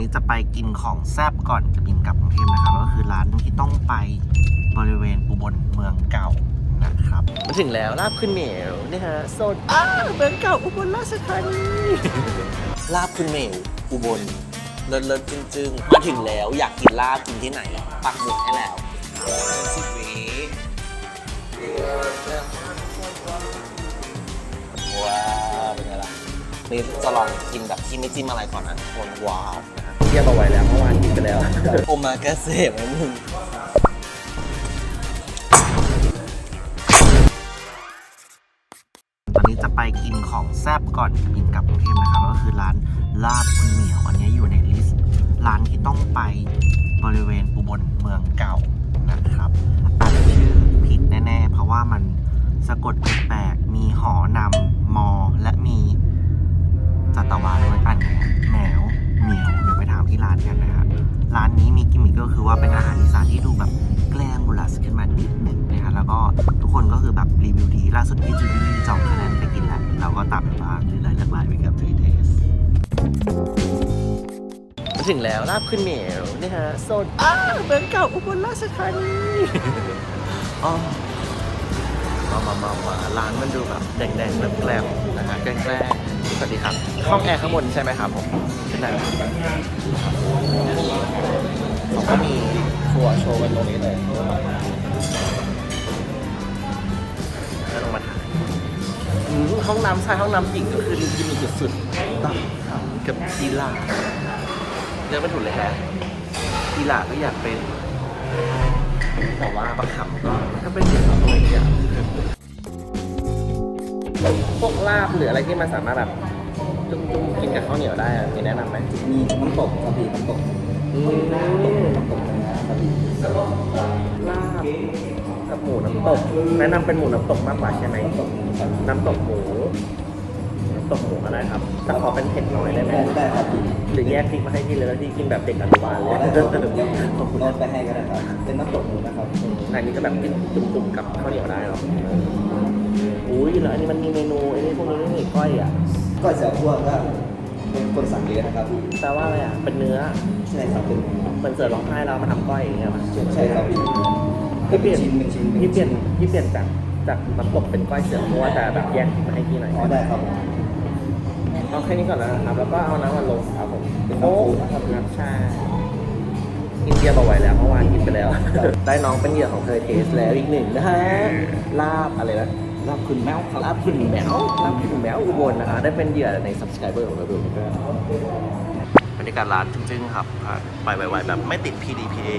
นี้จะไปกินของแซบก่อนจะบินกลับกรุงเทพนะครับ ก็คือร้านที่ต้องไปบริเวณอุบลเมืองเก่านะครับมาถึงแล้วลาบขึ้นเหนียวนี่ฮะโซนอ้าเมืองเก่าอุบลราชธานีลาบขึ้นเหนียวอุบลเลิศเลิศจึงจึงๆมาถึงแล้วอยากกินลาบกินที่ไหน ปักหมุดให้แล้วสิบวิว้าวเป็นไงล่ะนี่จะลองกินแบบที่ไม่จิ้มอะไรก่อนนะคนว้าวนะฮะ เทียบเอาไว้แล้วเมื่อวานกินไปแล้วโอมากาเสะไหมมึงตอนนี้จะไปกินของแซบก่อนจะบินกลับกรุงเทพนะครับ ก็คือร้านลาบคุณเหมียว อันนี้อยู่ในลิสต์ร้านที่ต้องไปบริเวณอุบลเมือง ถึงแล้วลาบขึ้นเหนียวนี่ฮะโซนอ้าเหมืองเก่าอุบลราชธานีอ๋อมามามามาร้านมันดูแบบแดงๆแบบแกลมๆนะฮะแกล้งสวัสดีครับห้องแอร์ข้างบนใช่ไหมครับผมเป็นไหนเขาก็มีครัวโชว์กันตรงนี้เลยแล้วลงมาถ่ายห้องน้ำชายห้องน้ำหญิงก็คือดูกินมีสุดๆต้องทำกับกีฬา เรื่องไม่ถูกเลยฮะกีฬาก็อยากเป็น แต่ว่าประคำก็ก็เป็นอย่างไรอย่างพวกลาบหรืออะไรที่มันสามารถแบบจุ่มๆกินกับข้าวเหนียวได้อะมีแนะนำไหมมีน้ำตกครับพี่น้ำตกอืมน้ำตกนื้อครับพี่ลาบกับหมูน้ำตกแนะนำเป็นหมูน้ำตกมากกว่าใช่ไหมน้ำตกหมู ตกหมูอะไรครับแต่ขอเป็นเผ็ดน้อยได้ไหมได้ได้ครับพี่หรือแยกพริกมาให้พี่เลยแล้วพี่กินแบบเด็กอนุบาลเลยได้ครับขอบคุณลดไปให้ก็ได้ครับ เป็นน้ำตกหมูนะครับอันนี้ก็แบบกินจุ่มๆกับข้าวเหนียวได้หรออุ้ยแล้วอันนี้มันมีเมนูไอ้นี่พวกนี้นี่ก้อยอะก็เสียพวกก็เป็นคนสั่งเยอะนะครับพี่แปลว่าอะไรอะเป็นเนื้อใช่ครับเป็นเหมือนเสือร้องไห้เรามาทำก้อยอย่างเงี้ยป่ะใช่ครับพี่พี่เปลี่ยนชิ้นหนึ่งชิ้นหนึ่งพี่เปลี่ยนพี่เปลี่ยนจากจากน้ำตกเป็นก้อยเสือเพราะว่าแต่แบบแยกมาให้พี่หน่อย อ๋อได้ครับ เอาแค่นี้ก่อนนะครับ แล้วก็เอาน้ำมันลงครับผมเป็นน้ำโอ้ปูนะครับครับใช่กินเบียร์มาไว้แล้วเมื่อวานกินไปแล้ว ได้น้องเป็นเหยื่อของเธอเทสแล้วอีกหนึ่งนะฮะลาบอะไรนะรับคุณแมวครับลาบขึ้นแมวลาบขึ้นแมวอุบลนะฮะได้เป็นเหยื่อใน subscriber ของเราด้วยบรรยากาศร้านจึ้งๆครับอะไปไวๆแบบไม่ติด PDPA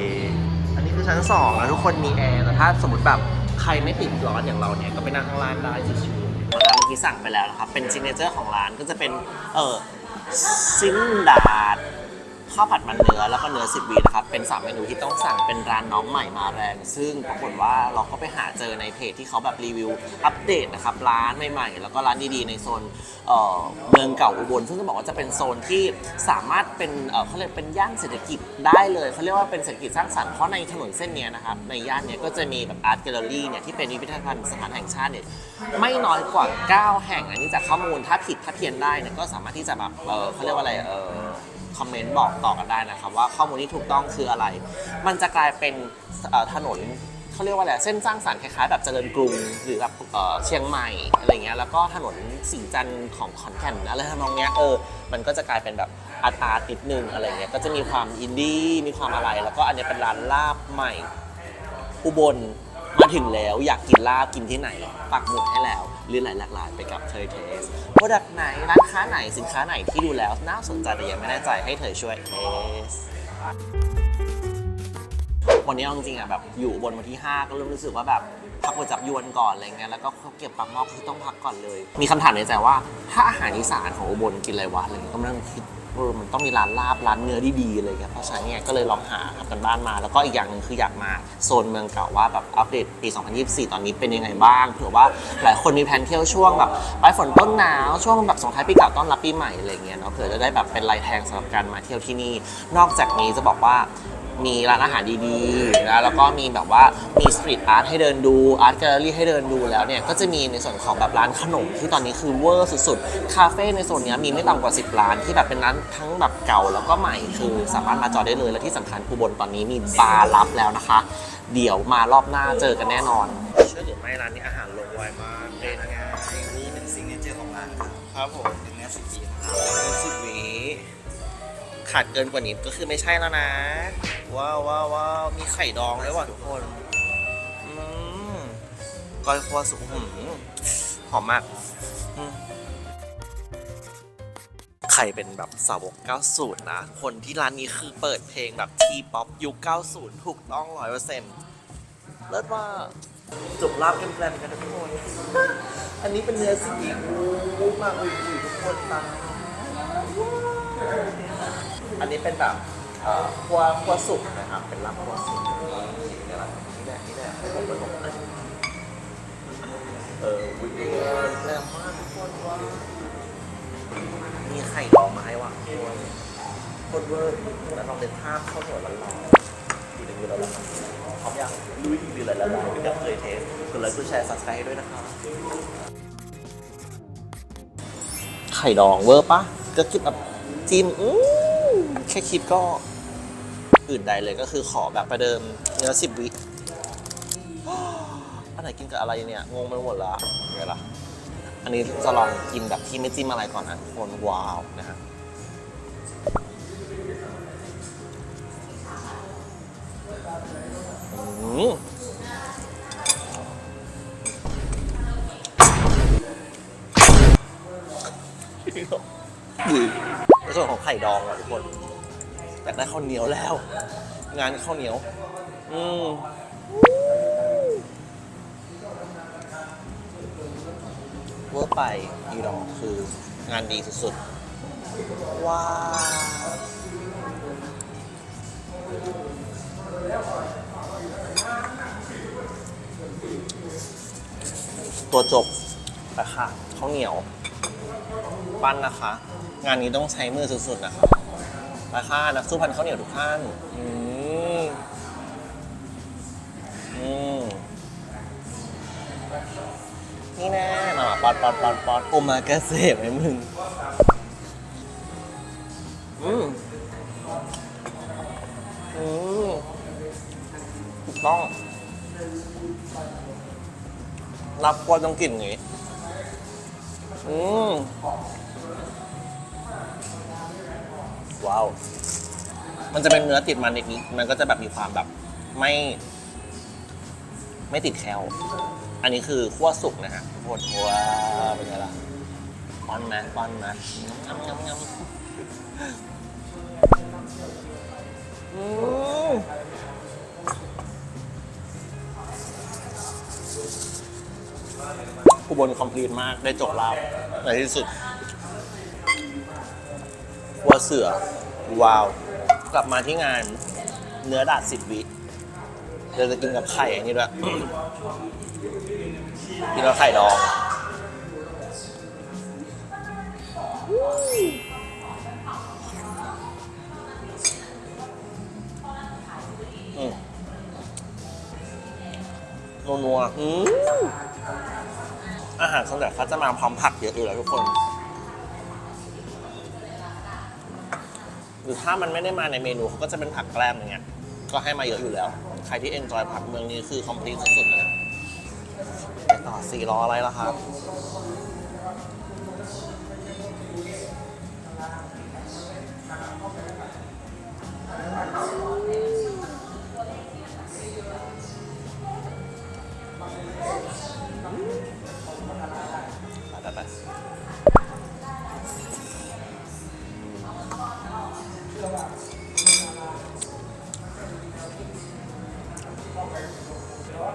อันนี้คือชั้น2แล้วทุกคนมีแอร์แต่ถ้าสมมติแบบใครไม่ติดร้อนอย่างเราเนี่ยก็ไปนั่งข้างล่างได้ชิว กี้สั่งไปแล้วนะครับ เป็นซิงเกิลเจอร์ของร้านก็จะเป็นเออซิงดาด ข้าวผัดมันเนื้อแล้วก็เนื้อสิบวีนะครับ เป็น 3 เมนูที่ต้องสั่งเป็นร้านน้องใหม่มาแรง ซึ่งปรากฏว่าเราก็ไปหาเจอในเพจที่เขาแบบรีวิวอัปเดตนะครับร้านใหม่ ๆ แล้วก็ร้านดีๆในโซนเอ่อเมืองเก่าอุบลซึ่งจะบอกว่าจะเป็นโซนที่สามารถเป็นเอ่อเขาเรียกเป็นย่านเศรษฐกิจได้เลยเขาเรียกว่าเป็นเศรษฐกิจสร้างสรรค์เพราะในถนนเส้นเนี้ยนะครับในย่านเนี้ยก็จะมีแบบอาร์ตแกลเลอรี่เนี่ยที่เป็นพิพิธภัณฑ์สถานแห่งชาติเนี่ยไม่น้อยกว่า 9 แห่งอันนี้จากข้อมูลถ้าผิดถ้าเพี้ยนได้เนี่ยก็สามารถที่จะแบบเออเขาเรียกว่าอะไรเออ คอมเมนต์บอกต่อกันได้นะครับว่าข้อมูลที่ถูกต้องคืออะไร มันจะกลายเป็นเอ่อถนนเขาเรียกว่าอะไรเส้นสร้างสรรค์คล้ายๆแบบเจริญกรุงหรือแบบเอ่อเชียงใหม่อะไรเงี้ยแล้วก็ถนนสีจันทร์ของขอนแก่นอะไรทำนองเนี้ยเออมันก็จะกลายเป็นแบบอาตาติดนึงอะไรเงี้ยก็จะมีความอินดี้มีความอะไร แล้วก็อันเนี้ยเป็นร้านลาบใหม่อุบลมาถึงแล้วอยากกินลาบกินที่ไหนปักหมุดให้แล้ว หรือหลายหลากหลายไปกับเธอเทสโปรดักไหนร้านค้าไหนสินค้าไหนที่ดูแล้วน่าสนใจแต่ยังไม่แน่ใจให้เธอช่วยเทสวันนี้เอาจริงๆอะแบบอยู่บนวันที่ 5 ก็เริ่มรู้สึกว่าแบบ พักหัวจับยวนก่อนอะไรเงี้ยแล้วก็เก็บปักหม้อคือต้องพักก่อนเลย มีคำถามในใจว่า ถ้าอาหารอีสานของอุบลกินอะไรวะอะไรเงี้ยก็มานั่งคิดเออมันต้องมีร้านลาบร้านเนื้อดีๆอะไรเงี้ยเพราะฉะนั้นเนี่ยก็เลยลองหาทำกันบ้านมา แล้วก็อีกอย่างหนึ่งคืออยากมาโซนเมืองเก่าว่าแบบอัปเดตปี 2024 ตอนนี้เป็นยังไงบ้างเผื่อว่าหลายคนมีแผนเที่ยวช่วงแบบปลายฝนต้นหนาวช่วงแบบสงท้ายปีเก่าต้อนรับปีใหม่อะไรเงี้ยเนาะเผื่อจะได้แบบเป็นลายแทงสำหรับการมาเที่ยวที่นี่ นอกจากนี้จะบอกว่า มีร้านอาหารดีๆนะแล้วก็มีแบบว่ามีสตรีทอาร์ตให้เดินดูอาร์ตแกลเลอรี่ให้เดินดูแล้วเนี่ยก็จะมีในส่วนของแบบร้านขนมที่ตอนนี้คือเวอร์สุดๆ คาเฟ่ในโซนเนี้ยมีไม่ต่ำกว่า 10 ร้านที่แบบเป็นร้านทั้งแบบเก่าแล้วก็ใหม่คือสามารถมาจอยได้เลยและที่สำคัญอุบลตอนนี้มีบาร์ลับแล้วนะคะ เดี๋ยวมารอบหน้าเจอกันแน่นอนเชื่อหรือไม่ร้านนี้อาหารลงไวมากเป็นไงนี่เป็นซิงเกิลเจอร์ของร้านครับครับผมเป็นเนื้อสิบปีนะครับเป็นสิบวิขาดเกินกว่านี้ก็คือไม่ใช่แล้วนะ ว้าวว้าวว้าวมีไข่ดองด้วยว่ะทุกคนอืมกอยคัวสุกหืมหอมมากอืมใครเป็นแบบสาวก 90 นะ คนที่ร้านนี้คือเปิดเพลงแบบทีป๊อปยุค 90 ถูกต้อง 100%เลิศว่าจุกลาบกันแกลนกันทุกคน อันนี้เป็นเนื้อซีอิ๊วมากอุ้ยทุกคนตายอันนี้เป็นแบบ เอ่อคั่วคั่วสุกนะครับ เป็นลาบคั่วสุกนี่แหละนี่แหละนี่แหละผมเป็นผมเอออุ้ยแรงมากทุกคนว่ามีไข่ดองมาให้ว่ะทุกคนโคตรเวอร์แล้วลองเป็นภาพข้าวเหนียวร้อนๆดูในมือเราแล้วพร้อมยังลุยดีเลยละลายไม่เคยเทสกดไลค์กดแชร์ซับสไครต์ด้วยนะครับไข่ดองเวอร์ปะก็คิดแบบจิ้มอื้อ แค่คิดก็อื่นใดเลยก็คือขอแบบประเดิมเนื้อสิบวิอันไหนกินกับอะไรเนี่ย งงไปหมดละไงล่ะอันนี้จะลองกินแบบที่ไม่จิ้มอะไรก่อนนะทุกคนว้าวนะฮะอืมดีในส่วนของไข่ดองอะทุกคน อยากได้ข้าวเหนียวแล้ว งานข้าวเหนียว อืมเวอร์ไปอีดอคืองานดีสุดๆ ว้าวตัวจบราคาข้าวเหนียว ปั้นนะคะ งานนี้ต้องใช้มือสุดๆนะคะ ราคานักสู้พันข้าวเหนียวทุกท่านอืมอืมนี่แน่หน่อปอดปอดปอดปอดโอมากาเสะไหมมึงอืมอืมถูกต้องรับกวนต้องกลิ่นอย่างนี้อืม ว้าว มันจะเป็นเนื้อติดมันนิดๆมันก็จะแบบมีความแบบไม่ ไม่ติดแคลอันนี้คือคั่วสุกนะฮะทุกคนว้าวเป็นไงล่ะป้อนนะป้อนนะงำงำงำอืมอุบลคอมพลีทมากได้โจทย์ลาบในที่สุดวัวเสือ ว้าว กลับมาที่งานเนื้อดาดสิบวิเดี๋ยวจะกินกับไข่อันนี้ด้วยกินกับไข่ดองนัวๆอาหารส่วนใหญ่เขาจะมาพร้อมผักเยอะอยู่แล้วทุกคน รือถ้ามันไม่ได้มาในเมนูเขาก็จะเป็นผักแกล้มอย่างเงี้ยก็ให้มาเยอะอยู่แล้ว ใครที่เอนจอยผักเมืองนี้คือคอมพลีทสุดๆเลยไปต่อสี่ล้ออะไรล่ะครับไป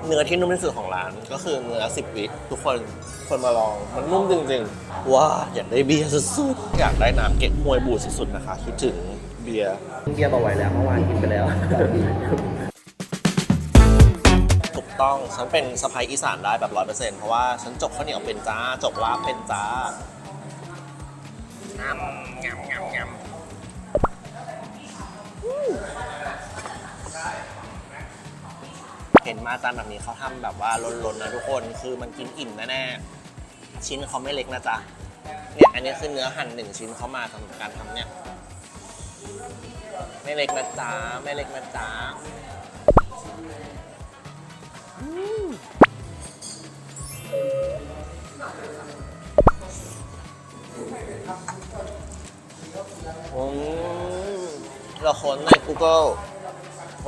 เนื้อที่นุ่มที่สุดของร้าน ก็คือเนื้อสิบวิทุกคนคนมาลองมันนุ่มจริงๆ ว้าอยากได้เบียร์สุดๆ อยากได้น้ำเก๊กฮวยบูดสุดๆนะคะคิดถึงเบียร์เบียร์มาไว้แล้วเมื่อวานกินไปแล้วถูกต้องฉันเป็นสะพายอีสานได้แบบร้อยเปอร์เซ็นต์เพราะว่าฉันจบข้าวเหนียวเป็นจ้าจบลาบเป็นจ้างำงำง มาจานแบบนี้เขาทำแบบว่าล้นๆนะทุกคน คือมันกินอิ่มแน่ๆชิ้นเขาไม่เล็กนะจ๊ะเนี่ยอันนี้คือเนื้อหั่นหนึ่งชิ้นเขามาสำหรับการทำเนี่ยไม่เล็กนะจ๊ะไม่เล็กนะจ๊ะอืมเราค้นใน Google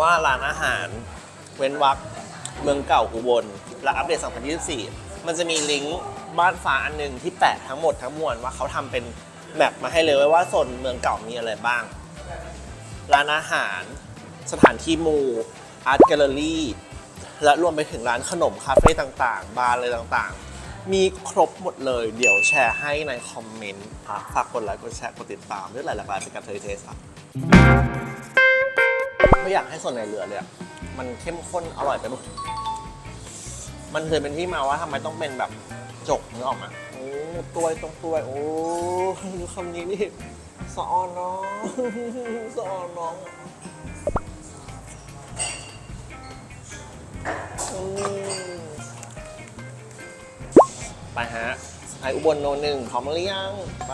ว่าร้านอาหารเว้นวัก เมืองเก่าอุบลและอัปเดต 2024 มันจะมีลิงก์บ้านฟ้าอันหนึ่งที่แปะทั้งหมดทั้งมวลว่าเขาทำเป็นแมปมาให้เลยว่าโซนเมืองเก่ามีอะไรบ้าง ร้านอาหาร สถานที่มูอาร์ตแกลเลอรี่และรวมไปถึงร้านขนมคาเฟ่ต่างๆ บาร์อะไรต่างๆ มีครบหมดเลย เดี๋ยวแชร์ให้ในคอมเมนต์ฝากกดไลค์กดแชร์กดติดตามด้วยหลายๆรายเป็นการเทยเทสครับไม่อยากให้ส่วนไหนเหลือเลยอะ มันเข้มข้นอร่อยไปหมดมันเคยเป็นที่มาว่าทำไมต้องเป็นแบบจกนึกออกไหมาโอ้ตัวตรงตัวโอ้ดูคำนี้นี่สอนน้องสอนน้องไปฮะไออุบลโนหนึ่งพร้อมหรือยัง ไป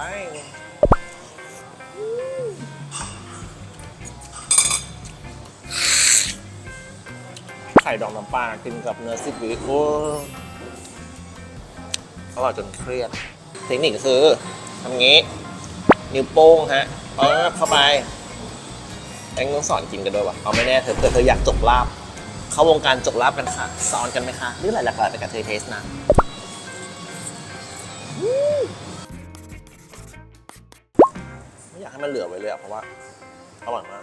ไข่ดองน้ำปลากินกับเนื้อซิกวิโอ้อร่อยจนเครียด เทคนิคคือทำงี้ นิ้วโป้งฮะเปิบเข้าไปแองต้องสอนกินกันด้วยวะเอาไม่แน่เธอเธอเธออยากจกลาบ เข้าวงการจกลาบกันค่ะสอนกันไหมคะ หรืออะไรหลากหลายไปกับเธอเทสนะอืมไม่อยากให้มันเหลือไว้เลยอะเพราะว่าอร่อยมาก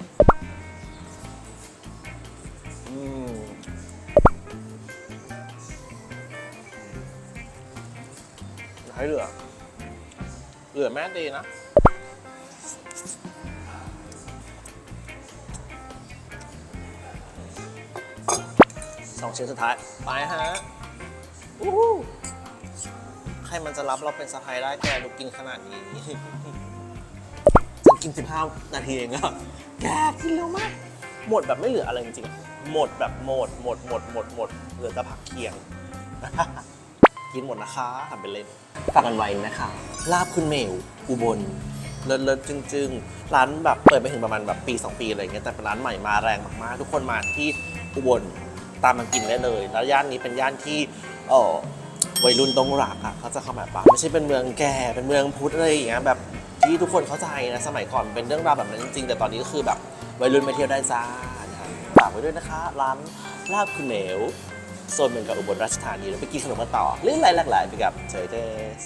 ให้เหลือ เหลือแม่ดีนะ สองชิ้นสุดท้าย ไปฮะอู้หใครมันจะรับเราเป็นสะพายได้แกดูกินขนาดนี้ฉันกิน 15 นาทีเองอะแกกินเร็วมาก หมดแบบไม่เหลืออะไรจริงๆ หมดแบบหมดหมดหมดหมดหมดเหลือแต่ผักเคียง กินหมดนะคะทำเป็นเล่นฝากกันไว้นะคะ ลาบคุณเหมวอุบลเลิศเลิศจึงๆ ร้านแบบเปิดไปถึงประมาณแบบปี 2 ปีอะไรอย่างเงี้ยแต่เป็นร้านใหม่มาแรงมากๆ ทุกคนมาที่อุบลตามมากินได้เลย แล้วย่านนี้เป็นย่านที่เออวัยรุ่นต้องรักอะเขาจะเข้ามาปะไม่ใช่เป็นเมืองแก่เป็นเมืองพุทธอะไรอย่างเงี้ยแบบที่ทุกคนเข้าใจนะสมัยก่อนเป็นเรื่องราวแบบนั้นจริงๆ แต่ตอนนี้ก็คือแบบวัยรุ่นไปเที่ยวได้จ้า ฝากไว้ด้วยนะคะ ร้านลาบคุณเหนวโซนเมืองกับอุบลราชธานีแล้วไปกินขนมกันต่อเรื่องอะไรหลากหลายไปกับเจอเจส